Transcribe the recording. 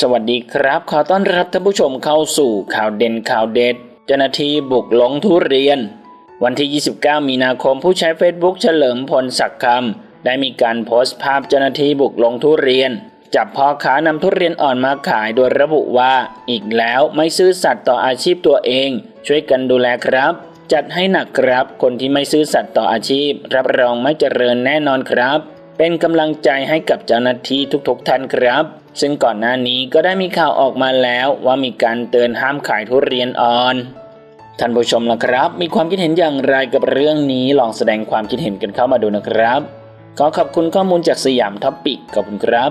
สวัสดีครับ ขอต้อนรับท่านผู้ชมเข้าสู่ข่าวเด่นข่าวเด็ด เจ้าหน้าที่บุกหลงทุเรียน วันที่ 29 มีนาคมผู้ใช้ Facebook เฉลิมพลศักดิ์คำได้มีการโพสต์ภาพเจ้าหน้าที่บุกหลงทุเรียน จับพ่อค้านำทุเรียนอ่อนมาขายโดยระบุว่า อีกแล้วไม่ซื่อสัตย์ต่ออาชีพตัวเอง ช่วยกันดูแลครับ จัดให้หนักครับ คนที่ไม่ซื่อสัตย์ต่ออาชีพ รับรองไม่เจริญแน่นอนครับ เป็นกำลังใจให้กับเจ้าหน้าที่ทุกๆท่านครับ ซึ่งก่อนหน้านี้ก็ได้มีข่าวออกมาแล้วว่ามีการเตือนห้ามขายทุเรียนอ่อนท่านผู้ชมล่ะครับ มีความคิดเห็นอย่างไรกับเรื่องนี้ลองแสดงความคิดเห็นกันเข้ามาดูนะครับ ขอขอบคุณข้อมูลจากสยามท็อปปิกขอบคุณครับ